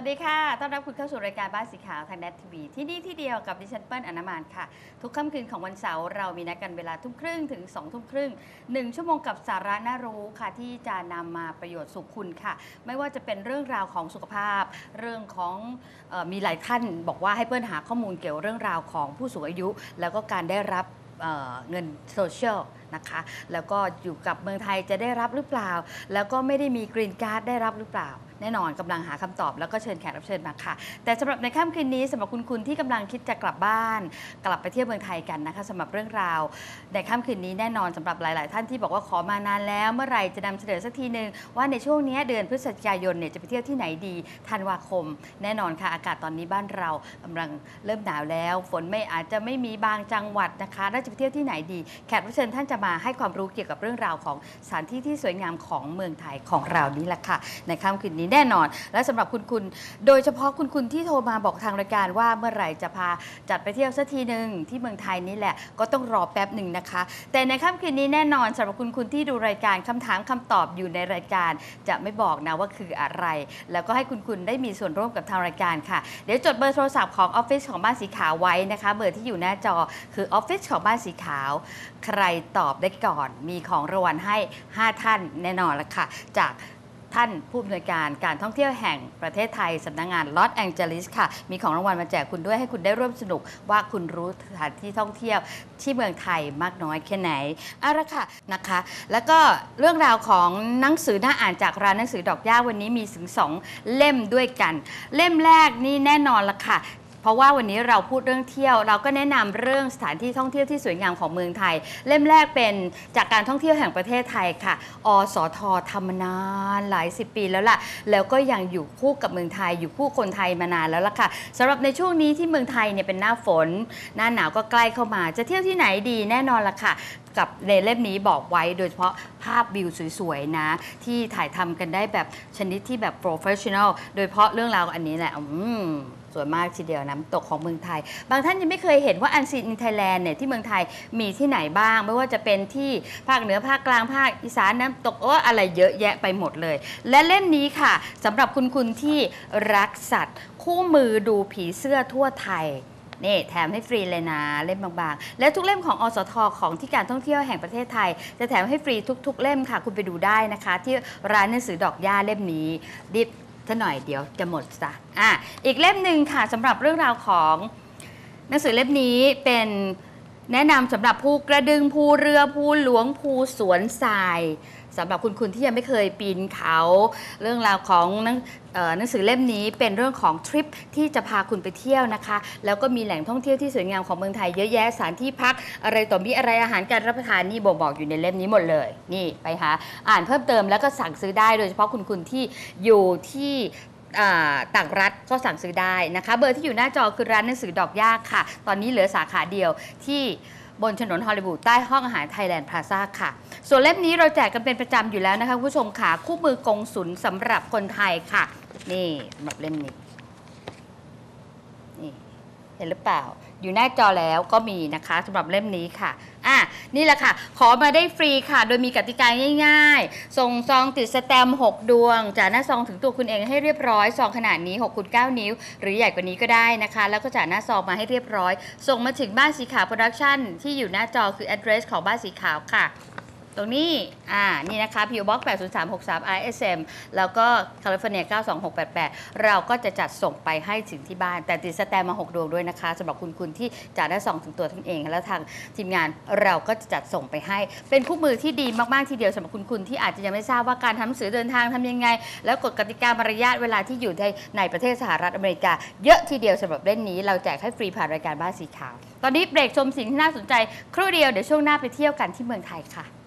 สวัสดีค่ะ ต้อนรับคุณเข้าสู่รายการบ้านสีขาวทางแนททีวีที่นี่ที่เดียวกับดิฉันเปิ้ลอนามานค่ะ ทุกค่ำคืนของวันเสาร์เรามีนัดกันเวลาทุ่มครึ่งถึง2องทุ่มครึ่งหนึ่งชั่วโมงกับสาระน่ารู้ค่ะ ที่จะนำมาประโยชน์สุขคุณค่ะ ไม่ว่าจะเป็นเรื่องราวของสุขภาพ เรื่องของออมีหลายท่านบอกว่าให้เปิ้ลหาข้อมูลเกี่ยวเรื่องราวของผู้สูงอายุ แล้วก็การได้รับเเงินโซเชียลนะคะแล้วก็อยู่กับเมืองไทยจะได้รับหรือเปล่า แล้วก็ไม่ได้มีกรีนการ์ดได้รับหรือเปล่า แน่นอนกำลังหาคำตอบแล้วก็เชิญแขกรับเชิญมาค่ะ แต่สำหรับในค่ำคืนนี้สำหรับคุณคุณที่กำลังคิดจะกลับบ้าน กลับไปเที่ยวเมืองไทยกันนะคะสำหรับเรื่องราว ในค่ำคืนนี้แน่นอนสำหรับหลาย ๆ ท่านที่บอกว่าขอมานานแล้วเมื่อไหร่จะนำเสนอสักทีหนึ่งว่าในช่วงนี้เดือนพฤศจิกายนเนี่ยจะไปเที่ยวที่ไหนดีธันวาคม แน่นอนค่ะอากาศตอนนี้บ้านเรากำลังเริ่มหนาวแล้ว ฝนไม่อาจจะไม่มีบางจังหวัดนะคะแล้วจะไปเที่ยวที่ไหนดี แขกรับเชิญท่านจะมาให้ความรู้เกี่ยวกับเรื่องราวของสถานที่ที่สวยงามของเมืองไทยของเรานี่แหละค่ะในค่ำคืนนี้แน่นอน และสำหรับคุณคุณ โดยเฉพาะคุณคุณที่โทรมาบอกทางรายการว่าเมื่อไหร่จะพาจัดไปเที่ยวสักทีหนึ่งที่เมืองไทยนี่แหละ ก็ต้องรอแป๊บหนึ่งนะคะ แต่ในค่ำคืนนี้แน่นอนสำหรับคุณคุณที่ดูรายการคำถามคำตอบอยู่ในรายการ จะไม่บอกนะว่าคืออะไร แล้วก็ให้คุณคุณได้มีส่วนร่วมกับทางรายการค่ะ เดี๋ยวจดเบอร์โทรศัพท์ของออฟฟิศของบ้านสีขาวไว้นะคะ เบอร์ที่อยู่หน้าจอคือออฟฟิศของบ้านสีขาว ใครตอบได้ก่อนมีของรางวัลให้ 5 ท่านแน่นอนละค่ะ จาก ท่านผู้อำนวยการการท่องเที่ยวแห่งประเทศไทยสำนักงานลอสแองเจลิสค่ะ มีของรางวัลมาแจกคุณด้วยให้คุณได้ร่วมสนุกว่าคุณรู้สถานที่ท่องเที่ยวที่เมืองไทยมากน้อยแค่ไหนเอาละค่ะนะคะ แล้วก็เรื่องราวของหนังสือน่าอ่านจากร้านหนังสือดอกย่าวันนี้มีถึงสองเล่มด้วยกัน เล่มแรกนี่แน่นอนละค่ะ ราะว่าวันนี้เราพูดเรื่องเที่ยว เราก็แนะนำเรื่องสถานที่ท่องเที่ยวที่สวยงามของเมืองไทย เล่มแรกเป็นจากการท่องเที่ยวแห่งประเทศไทยค่ะ อสททำมานานหลายสิบปีแล้วล่ะ แล้วก็ยังอยู่คู่กับเมืองไทย อยู่คู่คนไทยมานานแล้วล่ะค่ะสำหรับในช่วงนี้ที่เมืองไทยเนี่ยเป็นหน้าฝน หน้าหนาวก็ใกล้เข้ามา จะเที่ยวที่ไหนดีแน่นอนล่ะค่ะกับในเล่มนี้บอกไว้โดยเฉพาะภาพวิวสวยๆนะ ที่ถ่ายทำกันได้แบบชนิดที่แบบ professional โดยเฉพาะเรื่องราวอันนี้แหละอืม สวยมากทีเดียวน้ำตกของเมืองไทย บางท่านยังไม่เคยเห็นว่าอันซีนอินไทยแลนด์เนี่ยที่เมืองไทยมีที่ไหนบ้าง ไม่ว่าจะเป็นที่ภาคเหนือภาคกลางภาคอีสานน้ำตกโอ้อะไรเยอะแยะไปหมดเลย และเล่มนี้ค่ะสำหรับคุณคุณที่รักสัตว์ คู่มือดูผีเสื้อทั่วไทยนี่แถมให้ฟรีเลยนะเล่มบางๆ และทุกเล่มของอสทของที่การท่องเที่ยวแห่งประเทศไทย จะแถมให้ฟรีทุก ๆ เล่มค่ะ คุณไปดูได้นะคะ ที่ร้านหนังสือดอกย่าเล่มนี้รีบ ซะหน่อยเดี๋ยวจะหมดซะอะอีกเล่มหนึ่งค่ะสำหรับเรื่องราวของหนังสือเล่มนี้เป็นแนะนำสำหรับผู้กระดึงภูเรือภูหลวงภูสวนทราย สำหรับคุณคุณที่ยังไม่เคยปีนเขา เรื่องราวของหนังหนังสือเล่มนี้เป็นเรื่องของทริปที่จะพาคุณไปเที่ยวนะคะ แล้วก็มีแหล่งท่องเที่ยวที่สวยงามของเมืองไทยเยอะแยะสถานที่พักอะไรต่อมีอะไรอาหารการรับประทานนี่บ่งบอกอยู่ในเล่มนี้หมดเลย นี่ไปหาอ่านเพิ่มเติมแล้วก็สั่งซื้อได้โดยเฉพาะคุณคุณที่อยู่ที่ต่างรัฐก็สั่งซื้อได้นะคะ เบอร์ที่อยู่หน้าจอคือร้านหนังสือดอกยากค่ะ ตอนนี้เหลือสาขาเดียวที่ บนถนนฮอลลีวูดใต้ห้องอาหารไทยแลนด์พลาซ่าค่ะ ส่วนเล่มนี้เราแจกกันเป็นประจำอยู่แล้วนะคะผู้ชมค่ะ คู่มือกงสุลสำหรับคนไทยค่ะ นี่สำหรับเล่มนี้นี่เห็นหรือเปล่า อยู่หน้าจอแล้วก็มีนะคะสำหรับเล่มนี้ค่ะอะนี่แหละค่ะ ขอมาได้ฟรีค่ะ โดยมีกติกาง่าย ๆ ส่งซองติดสแตมป์6ดวง จากหน้าซองถึงตัวคุณเองให้เรียบร้อยซองขนาดนี้6คูณ9นิ้ว หรือใหญ่กว่านี้ก็ได้นะคะ แล้วก็จากหน้าซองมาให้เรียบร้อย ส่งมาถึงบ้านสีขาวโปรดักชั่นที่อยู่หน้าจอคือ address ของบ้านสีขาวค่ะ ตรงนี้ อ่า นี่นะคะ PO Box 80363 ISM แล้วก็ California 92688 เราก็จะจัดส่งไปให้ถึงที่บ้าน แต่ติดสแตมมา 6 ดวงด้วยนะคะสำหรับคุณคุณที่จะได้ส่องถึงตัวท่านเอง แล้วทางทีมงานเราก็จะจัดส่งไปให้ เป็นคู่มือที่ดีมาก ๆ ทีเดียวสำหรับคุณคุณที่อาจจะยังไม่ทราบว่าการทำหนังสือเดินทางทำยังไง แล้วกฎกติกามารยาทเวลาที่อยู่ในในประเทศสหรัฐอเมริกา เยอะทีเดียวสำหรับเล่มนี้เราแจกให้ฟรีผ่านรายการบ้านสีขาว ตอนนี้เบรกชมสิ่งที่น่าสนใจครู่เดียวเดี๋ยวช่วงหน้าไปเที่ยวกันที่เมืองไทยค่ะ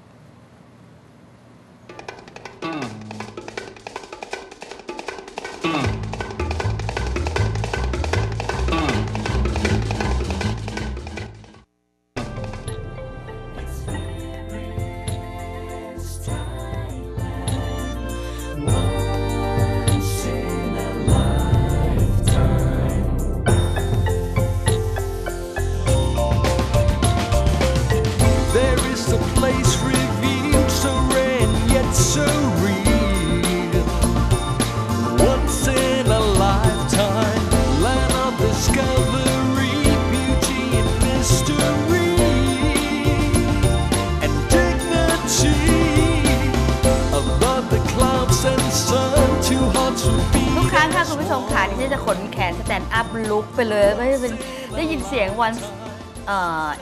ชมค่ะดิฉันจะขนแขนสแตนด์อัพลุกไปเลยไม่ได้เป็นได้ยินเสียงวัน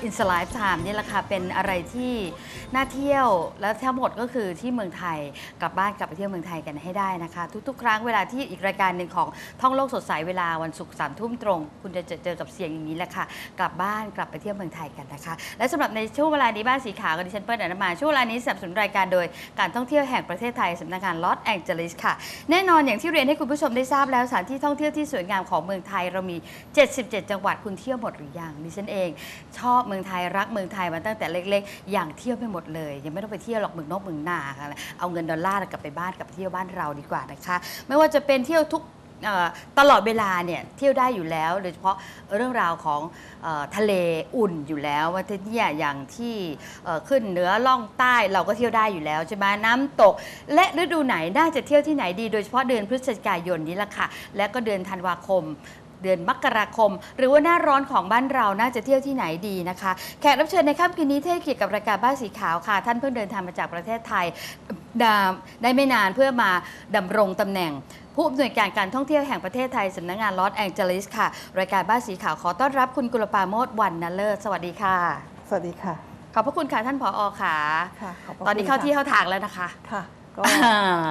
อินสไลฟ์ไทม์นี่แหละค่ะเป็นอะไรที่ น่าเที่ยวแล้วทั้งหมดก็คือที่เมืองไทยกลับบ้านกลับไปเที่ยวเมืองไทยกันให้ได้นะคะ ทุกๆ ครั้งเวลาที่อีกรายการหนึ่งของท่องโลกสดใสเวลาวันศุกร์สามทุ่มตรง คุณจะเจอกับเสียงอย่างนี้แหละค่ะ กลับบ้านกลับไปเที่ยวเมืองไทยกันนะคะ และสำหรับในช่วงเวลานี้บ้านสีขาวกับดิฉันเปิ้ลอนุมาช่วงเวลานี้สนับสนุนรายการโดยการท่องเที่ยวแห่งประเทศไทยสำนักงานลอสแองเจลิสค่ะแน่นอนอย่างที่เรียนให้คุณผู้ชมได้ทราบแล้วสถานที่ท่องเที่ยวที่สวยงามของเมืองไทยเรามี 77 จังหวัดคุณเที่ยวหมดหรือยังดิฉันเอง ชอบเมืองไทยรักเมืองไทยมาตั้งแต่เล็ก ๆ อย่างเที่ยวไปหมดเลย ยังไม่ต้องไปเที่ยวหรอกเมืองนอกเมืองนาค่ะเอาเงินดอลลาร์กลับไปบ้านกลับไปเที่ยวบ้านเราดีกว่านะคะไม่ว่าจะเป็นเที่ยวทุกตลอดเวลาเนี่ยเที่ยวได้อยู่แล้ว โดยเฉพาะเรื่องราวของอทะเลอุ่นอยู่แล้ว ว่าที่เนี่ยอย่างที่ขึ้นเหนือล่องใต้เราก็เที่ยวได้อยู่แล้วใช่ไหมน้ำตก และฤดูไหนน่าจะเที่ยวที่ไหนดี โดยเฉพาะเดือนพฤศจิกายนนี้ละค่ะ และก็เดือนธันวาคม เดือนมกราคม หรือว่าหน้าร้อนของบ้านเราน่าจะเที่ยวที่ไหนดีนะคะ แขกรับเชิญในค่ำคืนนี้ที่ให้เกียรติกับรายการบ้านสีขาวค่ะ ท่านเพิ่งเดินทางมาจากประเทศไทยได้ได้ไม่นานเพื่อมาดำรงตำแหน่งผู้อำนวยการการท่องเที่ยวแห่งประเทศไทยสำนักงานลอสแองเจลิสค่ะ รายการบ้านสีขาวขอต้อนรับคุณกุลปราโมดวันนเลิศสวัสดีค่ะ สวัสดีค่ะ ขอบพระคุณค่ะท่านผอค่ะค่ะขบพระตอนนี้คุณเข้าที่ค่ะเข้าทางแล้วนะคะ ค่ะ ก็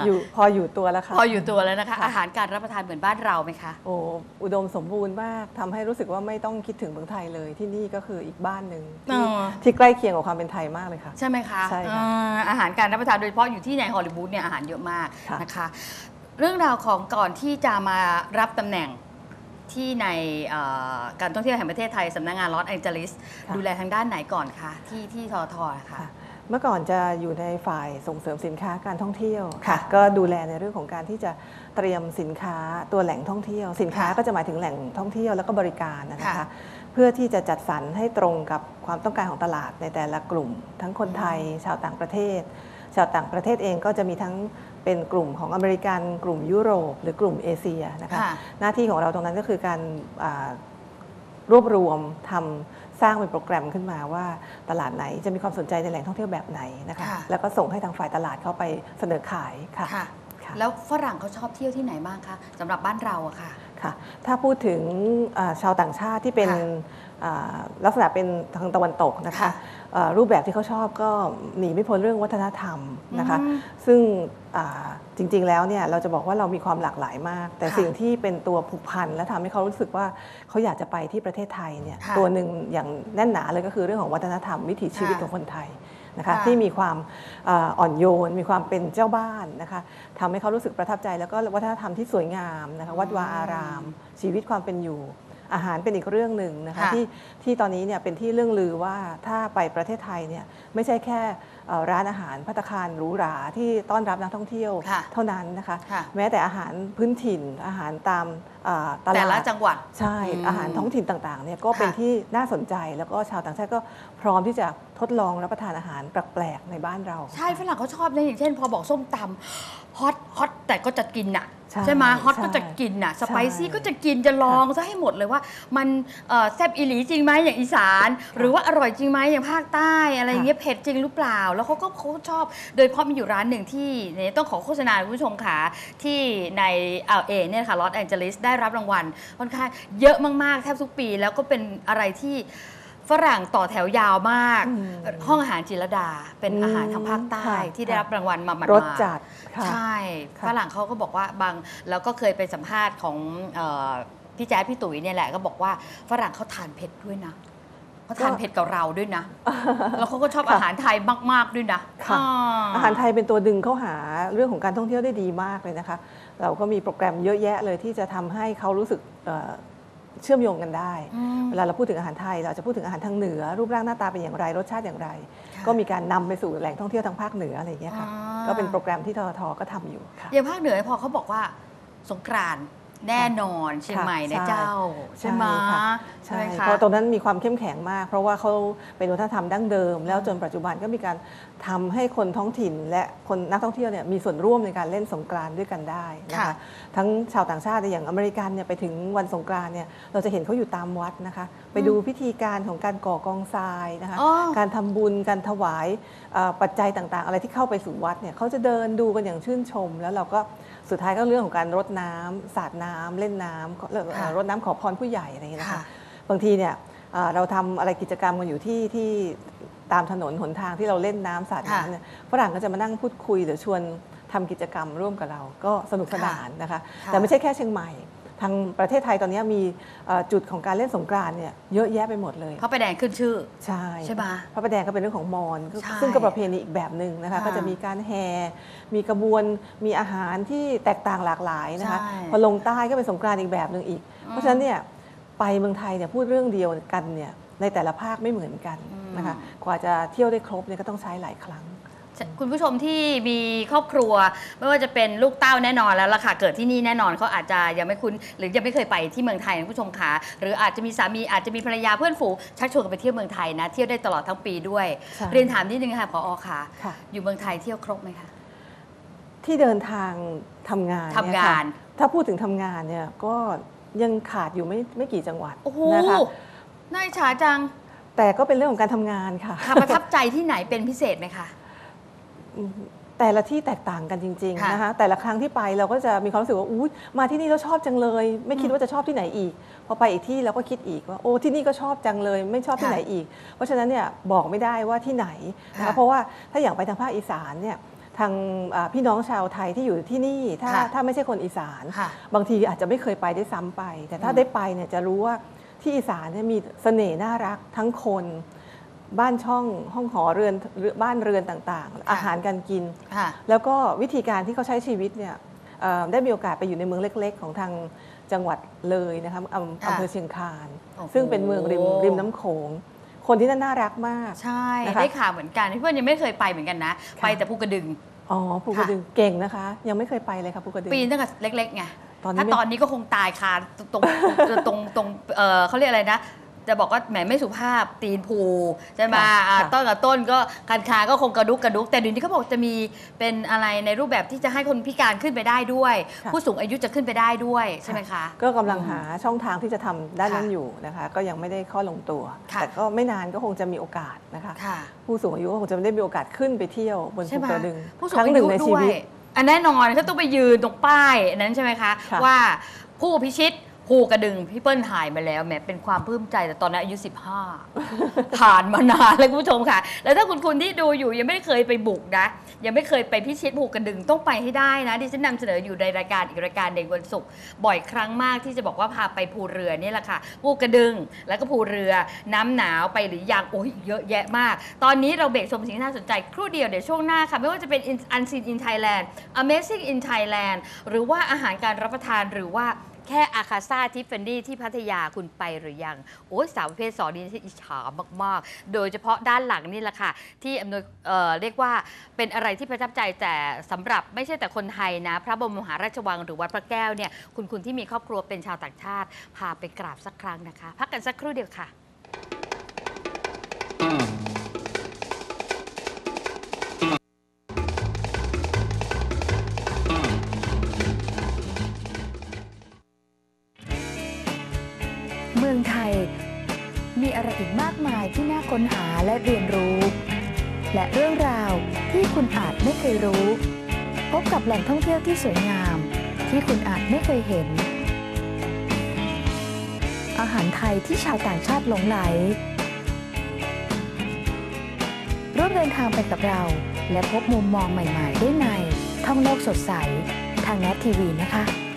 อยู่พออยู่ตัวแล้วค่ะพออยู่ตัวแล้วนะคะค่ะอาหารการรับประทานเหมือนบ้านเราไหมคะโอ้อุดมสมบูรณ์มากทำให้รู้สึกว่าไม่ต้องคิดถึงเมืองไทยเลย ที่นี่ก็คืออีกบ้านหนึ่งที่อ๋อที่ใกล้เคียงกับความเป็นไทยมากเลยค่ะ ใช่ไหมคะใช่ค่ะอ่าอาหารการรับประทานโดยเฉพาะอยู่ที่ในฮอลลีวูดเนี่ยอาหารเยอะมากค่ะนะคะ เรื่องราวของก่อนที่จะมารับตำแหน่งที่ในเอ่อการท่องเที่ยวแห่งประเทศไทยสำนักงานลอสแองเจลิสดูแลทางด้านไหนก่อนคะที่ที่ทอทอะค่ะค่ะ เมื่อก่อนจะอยู่ในฝ่ายส่งเสริมสินค้าการท่องเที่ยวค่ะก็ดูแลในเรื่องของการที่จะเตรียมสินค้าตัวแหล่งท่องเที่ยว สินค้าค่ะก็จะหมายถึงแหล่งท่องเที่ยวแล้วก็บริการนะค่ะคะเพื่อที่จะจัดสรรให้ตรงกับความต้องการของตลาดในแต่ละกลุ่ม ทั้งคนไทยชาวต่างประเทศ ชาวต่างประเทศเองก็จะมีทั้งเป็นกลุ่มของอเมริกันกลุ่มยุโรป หรือกลุ่มเอเชียนะคะค่ะหน้าที่ของเราตรงนั้นก็คือการอ่ารวบรวมทำ สร้างเป็นโปรแกรมขึ้นมาว่าตลาดไหนจะมีความสนใจในแหล่งท่องเที่ยวแบบไหนนะคะ ค่ะ แล้วก็ส่งให้ทางฝ่ายตลาดเข้าไปเสนอขายค่ะ ค่ะ ค่ะ แล้วฝรั่งเขาชอบเที่ยวที่ไหนบ้างคะสำหรับบ้านเราอะค่ะ ค่ะ ถ้าพูดถึงอ่าชาวต่างชาติที่เป็นค่ะอ่าลักษณะเป็นทางตะวันตกนะคะ ค่ะอ่า รูปแบบที่เขาชอบก็หนีไม่พ้นเรื่องวัฒนธรรมนะคะอืมซึ่งอ่าจริงๆแล้วเนี่ยเราจะบอกว่าเรามีความหลากหลายมาก แต่ค่ะสิ่งที่เป็นตัวผูกพันและทำให้เขารู้สึกว่าเขาอยากจะไปที่ประเทศไทยเนี่ยค่ะตัวหนึ่งอย่างแน่นหนาเลยก็คือเรื่องของวัฒนธรรมวิถีชีวิตค่ะของคนไทยนะคะค่ะที่มีความอ่าอ่อนโยน มีความเป็นเจ้าบ้านนะคะทำให้เขารู้สึกประทับใจ แล้วก็วัฒนธรรมที่สวยงามนะคะวัดวาอาราม ชีวิตความเป็นอยู่ อาหารเป็นอีกเรื่องหนึ่งนะคะค่ะที่ที่ตอนนี้เนี่ยเป็นที่เรื่องลือว่าถ้าไปประเทศไทยเนี่ยไม่ใช่แค่เอ่อร้านอาหารพัตตาคารหรูหราที่ต้อนรับนักท่องเที่ยวค่ะเท่านั้นนะคะค่ะแม้แต่อาหารพื้นถิ่นอาหารตามเอ่อตแต่ลาละดจังหวัดใช่อืมอาหารท้องถิ่นต่างๆเนี่ยก็เป็นค่ะที่น่าสนใจแล้วก็ชาวต่างชาติก็พร้อมที่จะทดลองรับประทานอาหารแปลกๆในบ้านเรา ใช่ฝรั่งเขาชอบนะอย่างเช่น พอบอกส้มตำฮอตฮอตแต่ก็จะกินน่ะ ใช่ไหมฮอตใช่ก็จะกินน่ะสไปซี่ใช่ก็จะกินจะลองซะให้หมดเลยว่า มันเอ่อแซ่บอีหลีจริงไหมอย่างอีสาน หรือว่าอร่อยจริงไหมอย่างภาคใต้อะไรอย่างเงี้ยเผ็ดจริงหรือเปล่า แล้วเขาก็เขาชอบ โดยเฉพาะมีอยู่ร้านหนึ่งที่เนี่ยต้องขอโฆษณาคุณผู้ชมค่ะที่ในเอลเอเนี่ยค่ะลอสแองเจลิสได้รับรางวัลค่อนข้างเยอะมากๆแทบทุกปี แล้วก็เป็นอะไรที่ ฝรั่งต่อแถวยาวมากอืมห้องอาหารจิรดาเป็นอืมอาหารทางภาคใต้ค่ะที่ได้รับรางวัลมาหมาดรๆสจัดค่ะใช่ค่ะฝรั่งเขาก็บอกว่าบางแล้วก็เคยไปสัมภาษณ์ของเออพี่แจ๊ดพี่ตุ๋ยเนี่ยแหละก็บอกว่าฝรั่งเขาทานเผ็ดด้วยนะเขาทานเผ็ดกับเราด้วยนะ แล้วเขาก็ชอบค่ะอาหารไทยมาก ๆ ด้วยนะค่ะอ่อาหารไทยเป็นตัวดึงเข้าหาเรื่องของการท่องเที่ยวได้ดีมากเลยนะคะ เราก็มีโปรแกรมเยอะแยะเลยที่จะทำให้เขารู้สึก เอ่อเชื่อมโยงกันได้อืมเวลาเราพูดถึงอาหารไทย เราจะพูดถึงอาหารทางเหนือ รูปร่างหน้าตาเป็นอย่างไร รสชาติอย่างไรค่ะก็มีการนำไปสู่แหล่งท่องเที่ยวทางภาคเหนืออะไรอย่างเงี้ยค่ะอ่าก็เป็นโปรแกรมที่ทททก็ทำอยู่ค่ะอย่างภาคเหนือพอเขาบอกว่าสงกรานต์ แน่นอนเชียงใหม่นะใช่เจ้า ใช่ไหมค่ะใช่ไหมคะเพราะตรงนั้นมีความเข้มแข็งมาก เพราะว่าเขาเป็นวัฒนธรรมดั้งเดิม แล้วจนปัจจุบันก็มีการทำให้คนท้องถิ่น และคนนักท่องเที่ยวเนี่ยมีส่วนร่วมในการเล่นสงกรานต์ด้วยกันได้นะค่ะคะทั้งชาวต่างชาติอย่างอเมริกันเนี่ยไปถึงวันสงกรานต์เนี่ยเราจะเห็นเขาอยู่ตามวัดนะคะ ไปดูพิธีการของการก่อกองทรายนะคะอ๋อการทำบุญการถวายเอ่อปัจจัยต่างๆ อะไรที่เข้าไปสู่วัดเนี่ยเขาจะเดินดูกันอย่างชื่นชม แล้วเราก็ สุดท้ายก็เรื่องของการรดน้ำสาดน้ำเล่นน้ำเอ่อค่ะรดน้ำขอพรผู้ใหญ่อะไรอย่างเงี้ยนะคะค่ะบางทีเนี่ยเอ่อเราทำอะไรกิจกรรมกันอยู่ที่ที่ตามถนนหนทางที่เราเล่นน้ำสาดค่ะน้ำเนี่ยฝรั่งก็จะมานั่งพูดคุยหรือชวนทำกิจกรรมร่วมกับเราก็สนุกสนานนะคะค่ะแต่ไม่ใช่แค่เชียงใหม่ ทางประเทศไทยตอนนี้มีเอ่อจุดของการเล่นสงกรานต์เนี่ยเยอะแยะไปหมดเลยพระประแดงขึ้นชื่อ ใช่ใช่ปะพระประแดงก็เป็นเรื่องของมอญใช่ซึ่งก็ประเพณีอีกแบบหนึ่งนะคะค่ะก็จะมีการแห่มีกระบวนมีอาหารที่แตกต่างหลากหลายนะคะใช่พอลงใต้ก็เป็นสงกรานต์อีกแบบหนึ่งอีก เพราะฉะนั้นเนี่ยไปเมืองไทยเนี่ยพูดเรื่องเดียวกันเนี่ยในแต่ละภาคไม่เหมือนกันนะคะกว่าจะเที่ยวได้ครบเนี่ยก็ต้องใช้หลายครั้ง คุณผู้ชมที่มีครอบครัว ไม่ว่าจะเป็นลูกเต้าแน่นอนแล้วล่ะค่ะเกิดที่นี่แน่นอนเขาอาจจะยังไม่คุ้นหรือยังไม่เคยไปที่เมืองไทยคุณผู้ชมคะหรืออาจจะมีสามีอาจจะมีภรรยาเพื่อนฝูงชักชวนกันไปเที่ยวเมืองไทยนะเที่ยวได้ตลอดทั้งปีด้วย ใช่เรียนถามนิดนึงค่ะพอค่ะ ค่ะ อยู่เมืองไทยเที่ยวครบไหมคะ ที่เดินทางทำงานทำเนี่ยงาค่ะนถ้าพูดถึงทำงานเนี่ยก็ยังขาดอยู่ไม่ไม่กี่จังหวัดโอ้โหนะคะ น่าอิจฉาจังแต่ก็เป็นเรื่องของการทำงานค่ะ ค่ะประทับใจที่ไหนเป็นพิเศษไหมคะ แต่ละที่แตกต่างกันจริงค่ะๆนะคะแต่ละครั้งที่ไปเราก็จะมีความรู้สึกว่าอุ้ยมาที่นี่แล้วชอบจังเลย ไม่คิดว่าจะชอบที่ไหนอีก พอไปอีกที่เราก็คิดอีกว่าโอ้ที่นี่ก็ชอบจังเลย ไม่ชอบที่ค่ะไหนอีก เพราะฉะนั้นเนี่ยบอกไม่ได้ว่าที่ไหนนะค่ะคะเพราะว่าถ้าอย่างไปทางภาคอีสานเนี่ยทางอ่าพี่น้องชาวไทยที่อยู่ที่นี่ถ้าค่ะถ้าไม่ใช่คนอีสานค่ะบางทีอาจจะไม่เคยไปได้วยซ้ำไป แต่ถ้าอืมได้ไปเนี่ยจะรู้ว่าที่อีสานเนี่ยมีเสน่ห์น่ารักทั้งคน บ้านช่องห้องหอเรือนเรือนบ้านเรือนต่างๆ อาหารการกินค่ะแล้วก็วิธีการที่เขาใช้ชีวิตเนี่ยเอ่อได้มีโอกาสไปอยู่ในเมืองเล็ก ๆ ของทางจังหวัดเลยนะคะอำค่ะอำเภอเชียงคานโอ้โหซึ่งเป็นเมืองริมริมน้ำโขงคนที่นั่นน่ารักมาก ใช่นะคะได้ข่าวเหมือนกันพี่เพื่อนยังไม่เคยไปเหมือนกันนะค่ะไปแต่ภูกระดึงอ๋อภูกระดึงเก่งนะคะ ยังไม่เคยไปเลยค่ะภูกระดึงปีนตั้งแต่เล็กๆไงตอนนี้ถ้าไม่ตอนนี้ก็คงตายคาตรงตรงตรงตรงเออเขาเรียกอะไรนะ จะบอกว่าแหมไม่สุภาพตีนภูใช่ไหมค่ะอ่าค่ะต้นกับต้นก็คันคาก็คงกระดุกกระดุก แต่เดี๋ยวนี้เขาบอกจะมีเป็นอะไรในรูปแบบที่จะให้คนพิการขึ้นไปได้ด้วยค่ะผู้สูงอายุจะขึ้นไปได้ด้วยใช่ไหมคะ ก็กำลังหาช่องทางที่จะทำด้านนั้นค่ะอยู่นะคะ ก็ยังไม่ได้ข้อลงตัวค่ะแต่ก็ไม่นานก็คงจะมีโอกาสนะคะค่ะผู้สูงอายุก็คงจะได้มีโอกาสขึ้นไปเที่ยวบนใช่ภูไหมกระดึงผู้สูคงรั้งอาหนึ่ยุงในชีด้วยวิตอันแน่นอนเขาต้องไปยืนตรงป้ายนั้นใช่ไหมคะค่ะว่าผู้พิชิต ภูกระดึงพี่เปิ้ลถ่ายมาแล้วแหมเป็นความปลื้มใจแต่ตอนนั้นอายุ 15 ผ่านมานานเลยคุณผู้ชมค่ะ แล้วถ้าคุณคุณที่ดูอยู่ยังไม่เคยไปบุกนะ ยังไม่เคยไปพิชิตภูกระดึงต้องไปให้ได้นะดิฉันนำเสนออยู่ในรายการอีกรายการในวันศุกร์บ่อยครั้งมากที่จะบอกว่าพาไปภูเรือนี่แหละค่ะภูกระดึงแล้วก็ภูเรือน้ำหนาวไปหรือยังโอ้ยเยอะแยะมาก ตอนนี้เราเบรกชมสิ่งที่น่าสนใจครู่เดียวเดี๋ยวช่วงหน้าค่ะไม่ว่าจะเป็น Unseen in Thailand Amazing in Thailand หรือว่าอาหารการรับประทานหรือว่า แค่อาคาซาทิฟเฟนี่ที่พัทยาคุณไปหรือยัง โอ้ยสาวประเภทสองนี่ที่อิจฉามาก ๆ โดยเฉพาะด้านหลังนี่แหละค่ะ ที่อำนวยเอ่อเรียกว่าเป็นอะไรที่ประทับใจแต่สำหรับไม่ใช่แต่คนไทยนะ พระบรมมหาราชวังหรือวัดพระแก้วเนี่ยคุณคุณที่มีครอบครัวเป็นชาวต่างชาติ พาไปกราบสักครั้งนะคะ พักกันสักครู่เดียวค่ะ ค้นหาและเรียนรู้ และเรื่องราวที่คุณอาจไม่เคยรู้ พบกับแหล่งท่องเที่ยวที่สวยงาม ที่คุณอาจไม่เคยเห็น อาหารไทยที่ชาวต่างชาติหลงไหล ร่วมเดินทางไปกับเรา และพบมุมมองใหม่ ๆ ได้ในท่องโลกสดใส ทางแนททีวีนะคะ